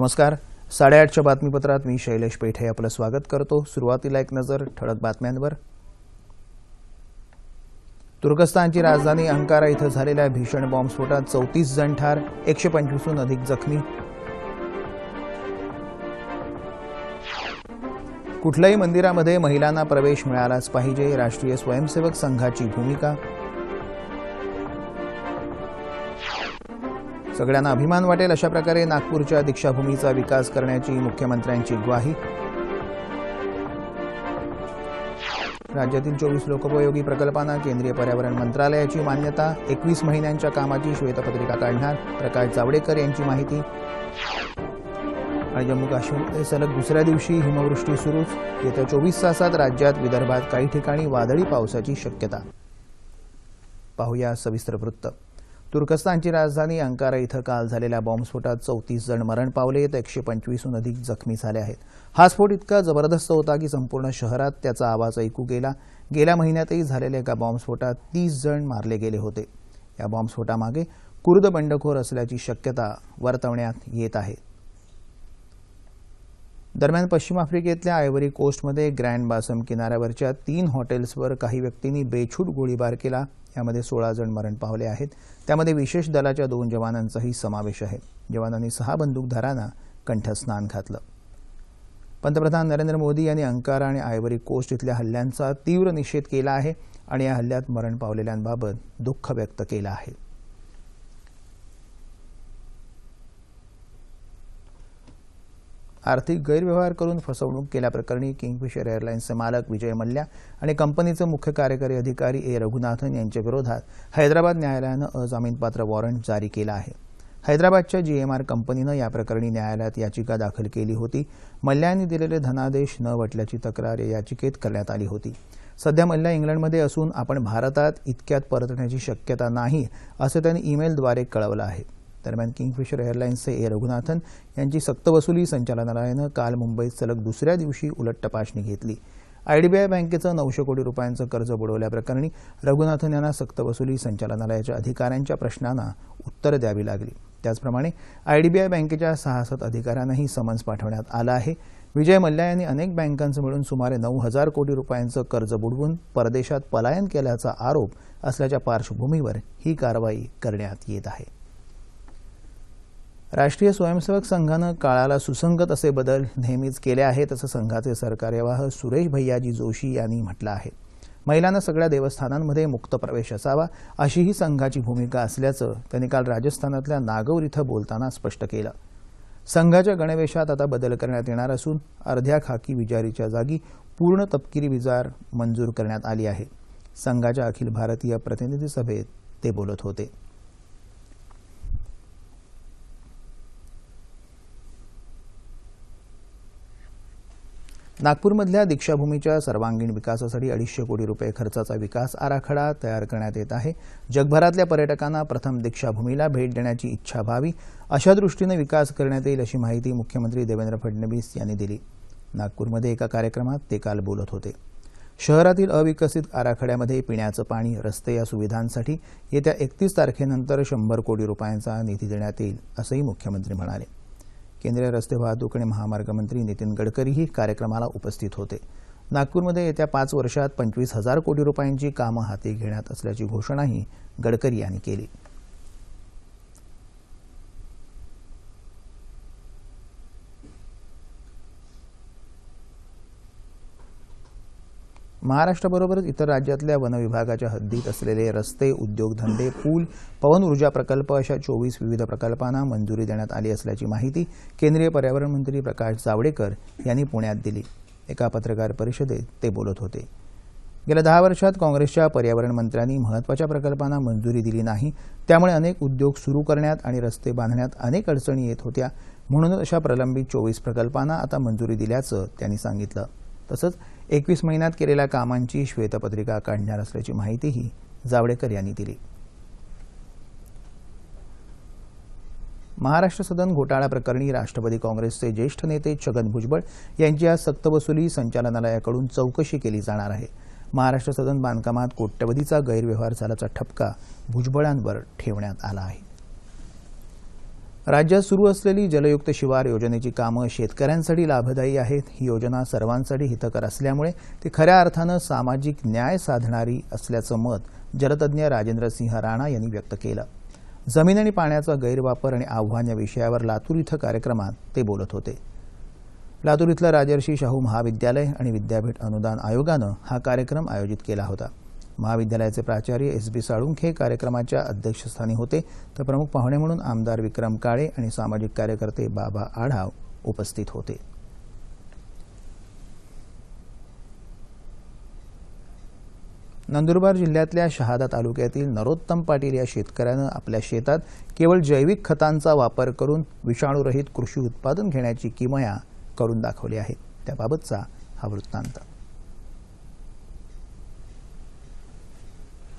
नमस्कार. साडेआठच्या बातमीपत्रात मी शैलेश पेठे आपलं स्वागत करतो. सुरुवातीला एक नजर ठळक बातम्यांवर. तुर्कस्तानची राजधानी अंकारा इथं झालेल्या भीषण बॉम्बस्फोटात चौतीस जण ठार एकशे पंचवीसहून अधिक जखमी. कुठल्याही मंदिरामध्ये महिलांना प्रवेश मिळालाच पाहिजे राष्ट्रीय स्वयंसेवक संघाची भूमिका. सगळ्यांना अभिमान वाटेल अशा प्रकारे नागपूरच्या दीक्षाभूमीचा विकास करण्याची मुख्यमंत्र्यांची ग्वाही. राज्यातील चोवीस लोकोपयोगी प्रकल्पांना केंद्रीय पर्यावरण मंत्रालयाची मान्यता. एकवीस महिन्यांच्या कामाची श्वेतपत्रिका काढणार प्रकाश जावडेकर यांची माहिती. आणि जम्मू काश्मीरमध्ये सलग दुसऱ्या दिवशी हिमवृष्टी सुरूच. येत्या चोवीस तासात राज्यात विदर्भात काही ठिकाणी वादळी पावसाची शक्यता. पाहूया सविस्तर वृत्त. तुर्कस्तानची राजधानी अंकारा इथं काल झालेल्या बॉम्बस्फोटात चौतीस जण मरण पावले तर एकशे पंचवीसहून अधिक जखमी झाले आहेत. हा स्फोट इतका जबरदस्त होता की संपूर्ण शहरात त्याचा आवाज ऐकू गेला. गेल्या महिन्यातही झालेल्या एका बॉम्बस्फोटात तीस जण मारले गेले होते. या बॉम्बस्फोटामागे कुर्द बंडखोर असल्याची शक्यता वर्तवण्यात येत आहे. दरम्यान पश्चिम आफ्रिकेतल्या आयव्हरी कोस्टमध्ये ग्रँड बासम किनाऱ्यावरच्या तीन हॉटेल्सवर काही व्यक्तींनी बेछूट गोळीबार केला. यामध्ये सोळा जण मरण पावले आहेत. त्यामध्ये विशेष दलाच्या दोन जवानांचाही समावेश आहे. जवानांनी सहा बंदूकधारांना कंठस्नान घातलं. पंतप्रधान नरेंद्र मोदी यांनी अंकारा आणि आयव्हरी कोस्ट इथल्या हल्ल्यांचा तीव्र निषेध केला आहे आणि या हल्ल्यात मरण पावलेल्यांबाबत दुःख व्यक्त केलं आहे. आर्थिक गैरव्यवहार करून फसवणूक केल्याप्रकरणी किंगफिशर एअरलाईन्सचे मालक विजय मल्ल्या आणि कंपनीचे मुख्य कार्यकारी अधिकारी ए. रघुनाथन यांच्या विरोधात हैदराबाद न्यायालयानं अजामीनपात्र वॉरंट जारी केलं आहे. हैदराबादच्या जीएमआर कंपनीनं या प्रकरणी न्यायालयात याचिका दाखल केली होती. मल्ल्यांनी दिलेले धनादेश न वटल्याची तक्रार या याचिकेत करण्यात आली होती. सध्या मल्ल्या इंग्लंडमध्ये असून आपण भारतात इतक्यात परतण्याची शक्यता नाही असं त्यांनी ईमेलद्वारे कळवलं आहे. दरम्यान किंगफिशर एअरलाईन्सचे ए. रघुनाथन यांची सक्तवसुली संचालनालयानं काल मुंबईत सलग दुसऱ्या दिवशी उलट तपासणी घेतली. आयडीबीआय बँकेचं नऊशे कोटी रुपयांचं कर्ज बुडवल्याप्रकरणी रघुनाथन यांना सक्तवसुली संचालनालयाच्या अधिकाऱ्यांच्या प्रश्नांना उत्तर द्यावी लागली. त्याचप्रमाणे आयडीबीआय बँकेच्या सहासत अधिकाऱ्यांनाही समन्स पाठवण्यात आलं आहे. विजय मल्ल्या यांनी अनेक बँकांचं मिळून सुमारे नऊ हजार कोटी रुपयांचं कर्ज बुडवून परदेशात पलायन केल्याचा आरोप असल्याच्या पार्श्वभूमीवर ही कारवाई करण्यात येत आहे. राष्ट्रीय स्वयंसेवक संघानं काळाला सुसंगत असे बदल नेहमीच केले आहेत असं संघाचे सरकार्यवाह सुरेश भैयाजी जोशी यांनी म्हटलं आहे. महिलांना सगळ्या देवस्थानांमध्ये मुक्त प्रवेश असावा अशीही संघाची भूमिका असल्याचं त्यांनी काल राजस्थानातल्या नागौर इथं बोलताना स्पष्ट केलं. संघाच्या गणवेशात आता बदल करण्यात येणार असून अर्ध्या खाकी विजारीच्या जागी पूर्ण तपकिरी विजार मंजूर करण्यात आली आहे. संघाच्या अखिल भारतीय प्रतिनिधी सभेत ते बोलत होते. नागपूरमधल्या दीक्षाभूमीच्या सर्वांगीण विकासासाठी अडीचशे कोटी रुपये खर्चाचा विकास आराखडा तयार करण्यात येत आहे. जगभरातल्या पर्यटकांना प्रथम दीक्षाभूमीला भेट देण्याची इच्छा व्हावी अशा दृष्टीनं विकास करण्यात येईल अशी माहिती मुख्यमंत्री देवेंद्र फडणवीस यांनी दिली. नागपूरमध्ये एका कार्यक्रमात ते काल बोलत होते. शहरातील अविकसित आराखड्यामध्ये पिण्याचं पाणी रस्ते या सुविधांसाठी येत्या एकतीस तारखेनंतर शंभर कोटी रुपयांचा निधी देण्यात येईल असंही मुख्यमंत्री म्हणाले. केंद्रीय रस्ते वाहतूक आणि महामार्ग मंत्री नितीन गडकरीही कार्यक्रमाला उपस्थित होते. नागपूरमध्ये येत्या पाच वर्षात पंचवीस हजार कोटी रुपयांची कामं हाती घेण्यात असल्याची घोषणाही गडकरी यांनी केली. महाराष्ट्राबरोबरच इतर राज्यातल्या वन विभागाच्या हद्दीत असलेले रस्ते उद्योगधंदे पूल पवन ऊर्जा प्रकल्प अशा चोवीस विविध प्रकल्पांना मंजुरी देण्यात आली असल्याची माहिती केंद्रीय पर्यावरण मंत्री प्रकाश जावडेकर यांनी पुण्यात दिली. एका पत्रकार परिषदेत ते बोलत होते. गेल्या दहा वर्षात काँग्रेसच्या पर्यावरण मंत्र्यांनी महत्त्वाच्या प्रकल्पांना मंजुरी दिली नाही त्यामुळे अनेक उद्योग सुरू करण्यात आणि रस्ते बांधण्यात अनेक अडचणी येत होत्या म्हणूनच अशा प्रलंबित चोवीस प्रकल्पांना आता मंजुरी दिल्याचं त्यांनी सांगितलं. तसंच एकवीस महिन्यात केलेल्या कामांची श्वेतपत्रिका काढणार असल्याची माहितीही जावडेकर यांनी दिली. महाराष्ट्र सदन घोटाळा प्रकरणी राष्ट्रवादी काँग्रेसचे ज्येष्ठ नेते छगन भुजबळ यांची आज सक्तवसुली संचालनालयाकडून चौकशी केली जाणार आहे. महाराष्ट्र सदन बांधकामात कोट्यवधीचा गैरव्यवहार झाल्याचा ठपका भुजबळांवर ठेवण्यात आला आहे. राज्यात सुरू असलेली जलयुक्त शिवार योजनेची कामं शेतकऱ्यांसाठी लाभदायी आहेत. ही योजना सर्वांसाठी हितकर असल्यामुळे ती खऱ्या अर्थानं सामाजिक न्याय साधणारी असल्याचं मत जलतज्ञ राजेंद्र सिंह राणा यांनी व्यक्त केलं. जमीन आणि पाण्याचा गैरवापर आणि आव्हान या विषयावर लातूर इथं कार्यक्रमात ते बोलत होते. लातूर इथलं राजर्षी शाहू महाविद्यालय आणि विद्यापीठ अनुदान आयोगानं हा कार्यक्रम आयोजित केला होता. महाविद्यालयाचे प्राचार्य एस बी साळुंखे कार्यक्रमाच्या अध्यक्षस्थानी होते. तर प्रमुख पाहुणे म्हणून आमदार विक्रम काळे आणि सामाजिक कार्यकर्ते बाबा आढाव उपस्थित होते. नंदुरबार जिल्ह्यातल्या शहादा तालुक्यातील नरोत्तम पाटील या शेतकऱ्यानं आपल्या शेतात केवळ जैविक खतांचा वापर करून विषाणूरहित कृषी उत्पादन घेण्याची किमया करून दाखवली आहे. त्याबाबतचा हा वृत्तांत.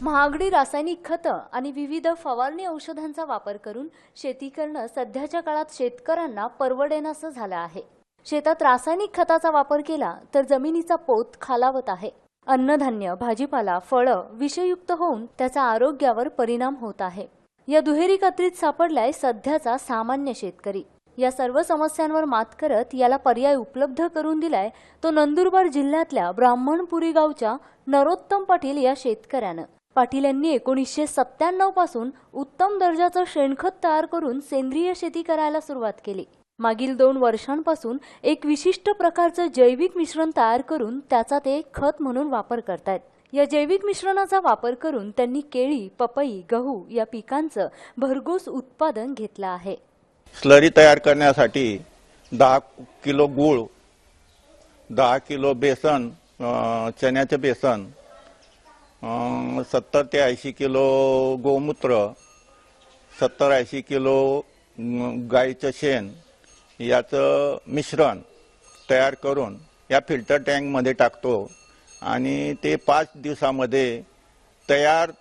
महागडी रासायनिक खतं आणि विविध फवारणी औषधांचा वापर करून शेती करणं सध्याच्या काळात शेतकऱ्यांना परवडेनासं झालं आहे. शेतात रासायनिक खताचा वापर केला तर जमिनीचा पोत खालावत आहे. अन्नधान्य भाजीपाला फळं विषयुक्त होऊन त्याचा आरोग्यावर परिणाम होत आहे. या दुहेरी कत्रीत सापडलाय सध्याचा सामान्य शेतकरी. या सर्व समस्यांवर मात करत याला पर्याय उपलब्ध करून दिलाय तो नंदुरबार जिल्ह्यातल्या ब्राह्मणपुरी गावच्या नरोत्तम पाटील या शेतकऱ्यानं. पाटील यांनी एकोणीसशे सत्त्याण्णवपासून उत्तम दर्जाचं शेणखत तयार करून सेंद्रिय शेती करायला सुरुवात केली. मागील दोन वर्षांपासून एक विशिष्ट प्रकारचं जैविक मिश्रण तयार करून त्याचा ते खत म्हणून वापर करतायत. या जैविक मिश्रणाचा वापर करून त्यांनी केळी पपई गहू या पिकांचं भरघोस उत्पादन घेतलं आहे. स्लरी तयार करण्यासाठी दहा किलो गूळ दहा किलो बेसन चण्याचं बेसन सत्तर ते ऐंशी किलो गोमूत्र सत्तर ऐंशी किलो गाईचं शेण याचं मिश्रण तयार करून या फिल्टर टँकमध्ये टाकतो. आणि ते पाच दिवसामध्ये तयार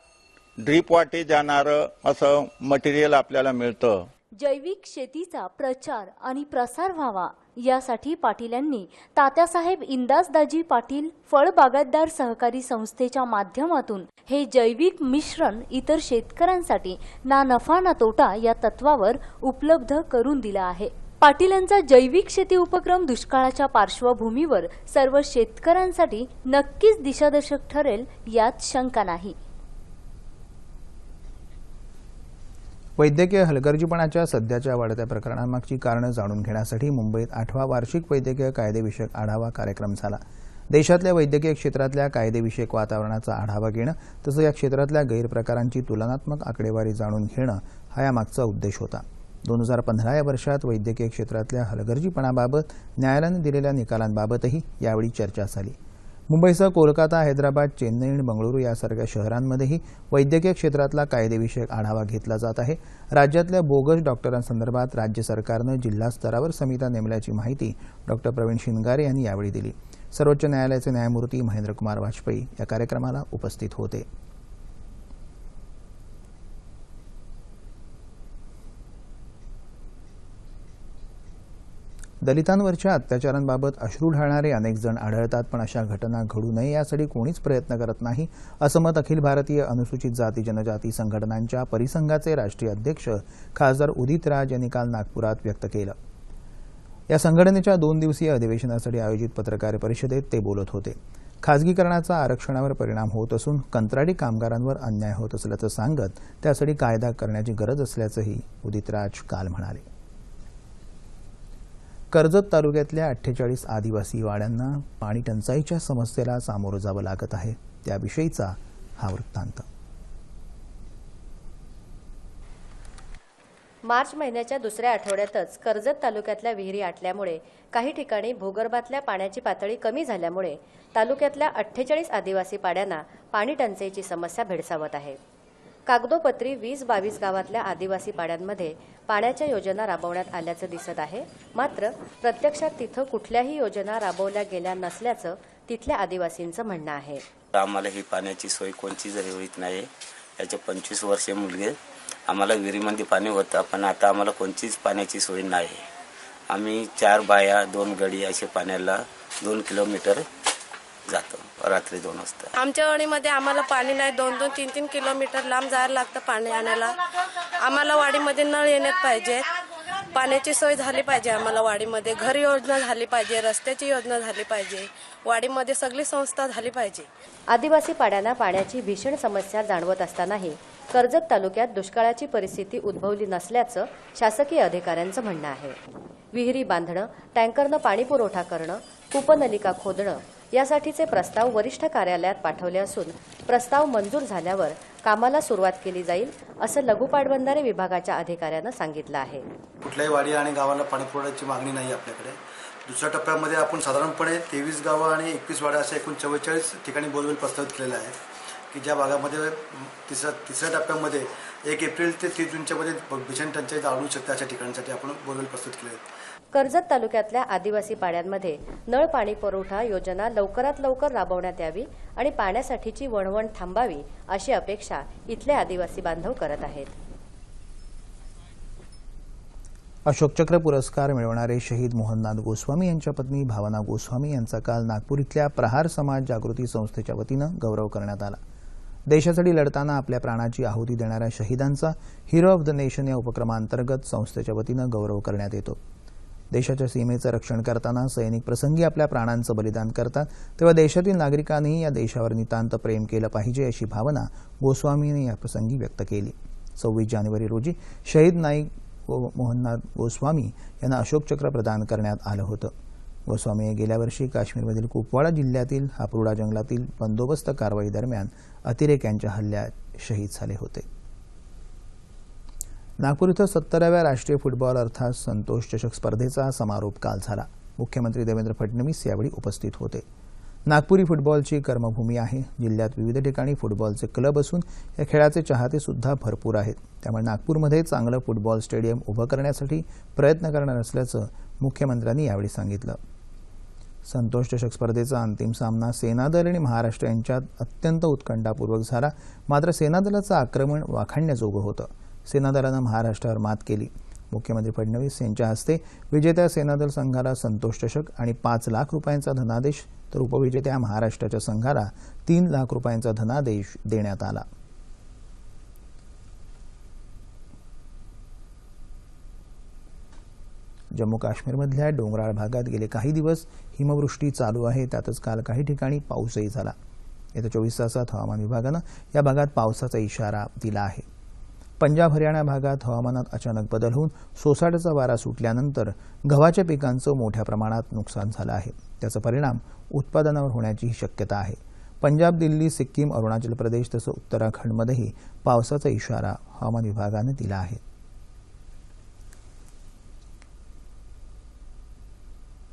ड्रीप वाटे जाणारं असं मटेरियल आपल्याला मिळतं. जैविक शेतीचा प्रचार आणि प्रसार व्हावा यासाठी पाटील यांनी तात्यासाहेब इंदासदाजी पाटील फळ बागायतदार सहकारी संस्थेच्या माध्यमातून हे जैविक मिश्रण इतर शेतकऱ्यांसाठी ना नफा ना तोटा या तत्वावर उपलब्ध करून दिला आहे. पाटील यांचा जैविक शेती उपक्रम दुष्काळाच्या पार्श्वभूमीवर सर्व शेतकऱ्यांसाठी नक्कीच दिशादर्शक ठरेल यात शंका नाही. वैद्यकीय हलगर्जीपणाच्या सध्याच्या वाढत्या प्रकरणामागची कारणं जाणून घेण्यासाठी मुंबईत आठवा वार्षिक वैद्यकीय कायदेविषयक आढावा कार्यक्रम झाला. देशातल्या वैद्यकीय क्षेत्रातल्या कायदेविषयक वातावरणाचा आढावा घेणं तसं या क्षेत्रातल्या गैरप्रकारांची तुलनात्मक आकडेवारी जाणून घेणं हा यामागचा उद्देश होता. दोन हजार पंधरा या वर्षात वैद्यकीय क्षेत्रातल्या हलगर्जीपणाबाबत न्यायालयानं दिलेल्या निकालांबाबतही यावेळी चर्चा झाली. मुंबईसह कोलकाता हैदराबाद चेन्नई आणि बंगळुरू यासारख्या शहरांमध्येही वैद्यकीय क्षेत्रातला कायदेविषयक आढावा घेतला जात आहे. राज्यातल्या बोगस डॉक्टरांसंदर्भात राज्य सरकारनं जिल्हा स्तरावर समित्या नेमल्याची माहिती डॉक्टर प्रवीण शिनगारे यांनी यावेळी दिली. सर्वोच्च न्यायालयाचे न्यायमूर्ती महेंद्रकुमार वाजपेयी या कार्यक्रमाला उपस्थित होते. दलितांवरच्या अत्याचारांबाबत अश्रू ढाळणारे अनेक जण आढळतात पण अशा घटना घडू नये यासाठी कोणीच प्रयत्न करत नाही असं मत अखिल भारतीय अनुसूचित जाती जनजाती संघटनांच्या परिसंघाचे राष्ट्रीय अध्यक्ष खासदार उदित राज यांनी काल नागपुरात व्यक्त केलं. या संघटनेच्या दोन दिवसीय अधिवेशनासाठी आयोजित पत्रकार परिषदेत ते बोलत होते. खासगीकरणाचा आरक्षणावर परिणाम होत असून कंत्राटी कामगारांवर अन्याय होत असल्याचं सांगत त्यासाठी कायदा करण्याची गरज असल्याचंही उदित राज काल म्हणाले. कर्जत तालुक्यातल्या अठ्ठेचाळीस आदिवासी वाड्यांना पाणी टंचाईच्या समस्येला सामोरं जावं लागत आहे. त्याविषयीचा हा वृत्तांत. मार्च महिन्याच्या दुसऱ्या आठवड्यातच कर्जत तालुक्यातल्या विहिरी आटल्यामुळे काही ठिकाणी भूगर्भातल्या पाण्याची पातळी कमी झाल्यामुळे तालुक्यातल्या अठ्ठेचाळीस आदिवासी पाड्यांना पाणी टंचाईची समस्या भेडसावत आहे. कागदोपत्री वीस बावीस गावातल्या आदिवासी पाड्यांमध्ये पाण्याच्या योजना राबवण्यात आल्याचं दिसत आहे. मात्र प्रत्यक्षात तिथं कुठल्याही योजना राबवल्या गेल्या नसल्याचं तिथल्या आदिवासींचं म्हणणं आहे. आम्हाला ही पाण्याची सोय कोणचीच होत नाही. याचे पंचवीस वर्षे मुलगे. आम्हाला विहिरीमध्ये पाणी होतं पण आता आम्हाला कोणतीच पाण्याची सोय नाही. आम्ही चार बाया दोन गडी असे पाण्याला दोन किलोमीटर जातो. रात्री दोन वाजता. आमच्या वाडीमध्ये आम्हाला पाणी नाही. दोन दोन तीन तीन किलोमीटर लांब जायला लागतं पाणी आणायला. आम्हाला वाडीमध्ये नळ येण्यात पाहिजे. पाण्याची सोय झाली पाहिजे आम्हाला वाडीमध्ये. घर योजना झाली पाहिजे. रस्त्याची योजना झाली पाहिजे. वाडीमध्ये सगळी संस्था झाली पाहिजे. आदिवासी पाड्यांना पाण्याची भीषण समस्या जाणवत असतानाही कर्जत तालुक्यात दुष्काळाची परिस्थिती उद्भवली नसल्याचं शासकीय अधिकाऱ्यांचं म्हणणं आहे. विहिरी बांधणं टँकरनं पाणी पुरवठा करणं कूपनलिका खोदणं यासाठीचे प्रस्ताव वरिष्ठ कार्यालयात पाठवले असून प्रस्ताव मंजूर झाल्यावर कामाला सुरुवात केली जाईल असं लघु पाटबंधारे विभागाच्या अधिकाऱ्यानं सांगितलं आहे. कुठल्याही वाडी आणि गावाला पाणीपुरवठ्याची मागणी नाही आपल्याकडे. दुसऱ्या टप्प्यामध्ये आपण साधारणपणे तेवीस गावं आणि एकवीस वाड्या अशा एकूण चव्वेचाळीस ठिकाणी बोलवेल प्रस्तावित केलेलं आहे की ज्या भागामध्ये तिसऱ्या तिसऱ्या टप्प्यामध्ये एक एप्रिल ते तीस जूनच्या मध्ये भीषण टंचाई जाणवू शकते अशा ठिकाणांसाठी आपण बोरवेल प्रस्तुत केले आहेत कर्जत तालुक्यातल्या आदिवासी पाड्यांमध्ये नळ पाणी पुरवठा योजना लवकरात लवकर राबवण्यात यावी आणि पाण्यासाठीची वणवण थांबावी अशी अपेक्षा इथले आदिवासी बांधव करत आहेत. अशोक चक्र पुरस्कार मिळवणारे शहीद मोहननाथ गोस्वामी यांच्या पत्नी भावना गोस्वामी यांचा काल नागपूर इथल्या प्रहार समाज जागृती संस्थेच्या वतीनं गौरव करण्यात आला. देशासाठी लढताना आपल्या प्राणाची आहुती देणाऱ्या शहीदांचा हिरो ऑफ द नेशन या उपक्रमांतर्गत संस्थेच्या वतीनं गौरव करण्यात येतो. देशाच्या सीमेचं रक्षण करताना सैनिक प्रसंगी आपल्या प्राणांचं बलिदान करतात तेव्हा देशातील नागरिकांनीही या देशावर नितांत प्रेम केलं पाहिजे अशी भावना गोस्वामीने या प्रसंगी व्यक्त केली. सव्वीस जानेवारी रोजी शहीद नाईक मोहननाथ गोस्वामी यांना अशोक चक्र प्रदान करण्यात आलं होतं. गोस्वामी गेल्या वर्षी काश्मीरमधील कुपवाडा जिल्ह्यातील हापरुडा जंगलातील बंदोबस्त कारवाई दरम्यान अतिरेक्यांच्या हल्ल्यात शहीद झाले होते. नागपूर इथं सत्तराव्या राष्ट्रीय फुटबॉल अर्थात संतोष चषक स्पर्धेचा समारोप काल झाला. मुख्यमंत्री देवेंद्र फडणवीस यावेळी उपस्थित होते. नागपुरी फुटबॉलची कर्मभूमी आहे. जिल्ह्यात विविध ठिकाणी फुटबॉलचे क्लब असून या खेळाचे चाहते सुद्धा भरपूर आहेत. त्यामुळे नागपूरमध्ये चांगलं फुटबॉल स्टेडियम उभं करण्यासाठी प्रयत्न करणार असल्याचं मुख्यमंत्र्यांनी यावेळी सांगितलं. संतोष चषक स्पर्धेचा अंतिम सामना सेनादल आणि महाराष्ट्र यांच्यात अत्यंत उत्कंठापूर्वक झाला. मात्र सेनादलाचं आक्रमण वाखाणण्याजोगं होतं. सेनादलानं महाराष्ट्रावर मात केली. मुख्यमंत्री फडणवीस यांच्या हस्ते विजेत्या सेनादल संघाला संतोष चषक आणि पाच लाख रुपयांचा धनादेश तर उपविजेत्या महाराष्ट्राच्या संघाला तीन लाख रुपयांचा धनादेश देण्यात आला. जम्मू काश्मीरमधल्या डोंगराळ भागात गेले काही दिवस हिमवृष्टी चालू आहे. त्यातच काल काही ठिकाणी पाऊसही झाला. येत्या चोवीस तासात हवामान विभागानं या भागात पावसाचा इशारा दिला आहे. पंजाब हरियाणा भागात हवामानात अचानक बदल होऊन सोसाट्याचा वारा सुटल्यानंतर गव्हाच्या पिकांचं मोठ्या प्रमाणात नुकसान झालं आहे. त्याचा परिणाम उत्पादनावर होण्याचीही शक्यता आहे. पंजाब दिल्ली सिक्कीम अरुणाचल प्रदेश तसं उत्तराखंडमध्येही पावसाचा इशारा हवामान विभागानं दिला आहे.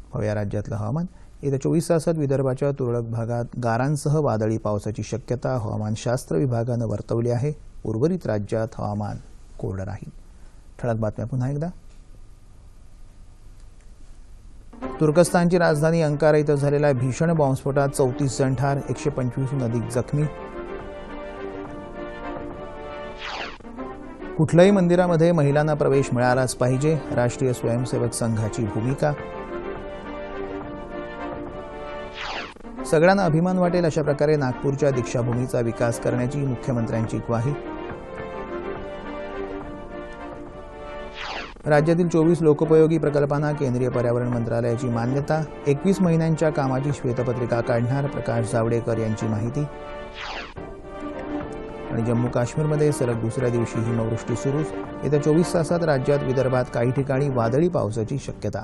हो, पाहूया राज्यातलं हवामान. येत्या चोवीस तासात विदर्भाच्या तुरळक भागात गारांसह वादळी पावसाची शक्यता हवामानशास्त्र विभागानं वर्तवली आहे. उर्वरित राज्यात हवामान कोरडं राहील. ठळक बातम्या पुन्हा एकदा. तुर्कस्तानची राजधानी अंकारा इथं झालेल्या भीषण बॉम्बस्फोटात चौतीस जण ठार एकशे पंचवीसहून अधिक जखमी. कुठल्याही मंदिरामध्ये महिलांना प्रवेश मिळालाच पाहिजे. राष्ट्रीय स्वयंसेवक संघाची भूमिका. सगळ्यांना अभिमान वाटेल अशा प्रकारे नागपूरच्या दीक्षाभूमीचा विकास करण्याची मुख्यमंत्र्यांची ग्वाही. राज्यातील चोवीस लोकोपयोगी प्रकल्पांना केंद्रीय पर्यावरण मंत्रालयाची मान्यता. एकवीस महिन्यांच्या कामाची श्वेतपत्रिका काढणार प्रकाश जावडेकर यांची माहिती. आणि जम्मू काश्मीरमध्ये सलग दुसऱ्या दिवशी हिमवृष्टी सुरूच. येत्या चोवीस तासात राज्यात विदर्भात काही ठिकाणी वादळी पावसाची शक्यता.